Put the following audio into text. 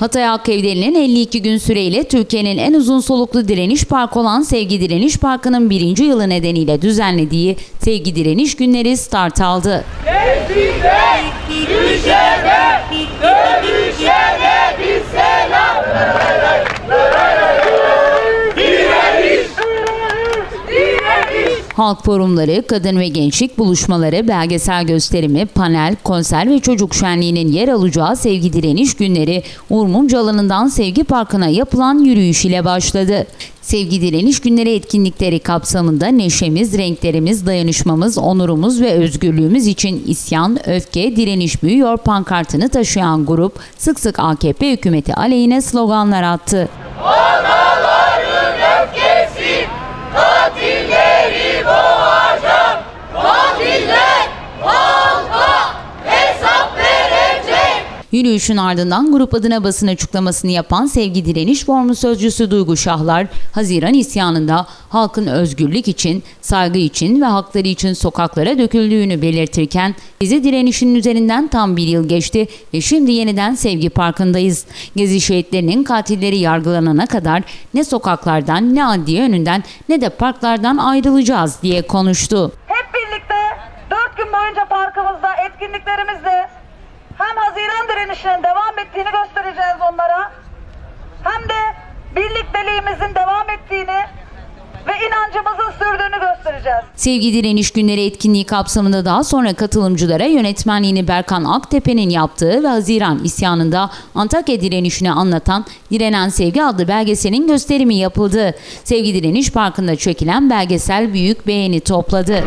Hatay Hakkevdeli'nin 52 gün süreyle Türkiye'nin en uzun soluklu direniş parkı olan Sevgi Direniş Parkı'nın birinci yılı nedeniyle düzenlediği Sevgi Direniş Günleri start aldı. Halk forumları, kadın ve gençlik buluşmaları, belgesel gösterimi, panel, konser ve çocuk şenliğinin yer alacağı Sevgi Direniş Günleri Uğur Mumcu alanından Sevgi Parkı'na yapılan yürüyüş ile başladı. Sevgi Direniş Günleri etkinlikleri kapsamında neşemiz, renklerimiz, dayanışmamız, onurumuz ve özgürlüğümüz için isyan, öfke, direniş büyüyor pankartını taşıyan grup sık sık AKP hükümeti aleyhine sloganlar attı. Yürüyüşün ardından grup adına basın açıklamasını yapan Sevgi Direniş Formu Sözcüsü Duygu Şahlar, Haziran isyanında halkın özgürlük için, saygı için ve hakları için sokaklara döküldüğünü belirtirken, bizi direnişin üzerinden tam bir yıl geçti ve şimdi yeniden Sevgi Parkı'ndayız. Gezi şehitlerinin katilleri yargılanana kadar ne sokaklardan, ne adliye önünden ne de parklardan ayrılacağız diye konuştu. Hep birlikte 4 gün boyunca parkımızda etkinliklerimizle Direnişinin devam ettiğini göstereceğiz onlara hem de birlikteliğimizin devam ettiğini ve inancımızın sürdüğünü göstereceğiz. Sevgi Direniş Günleri etkinliği kapsamında daha sonra katılımcılara yönetmenliğini Berkan Aktepe'nin yaptığı ve Haziran isyanında Antakya direnişini anlatan Direnen Sevgi adlı belgeselin gösterimi yapıldı. Sevgi Direniş Parkı'nda çekilen belgesel büyük beğeni topladı.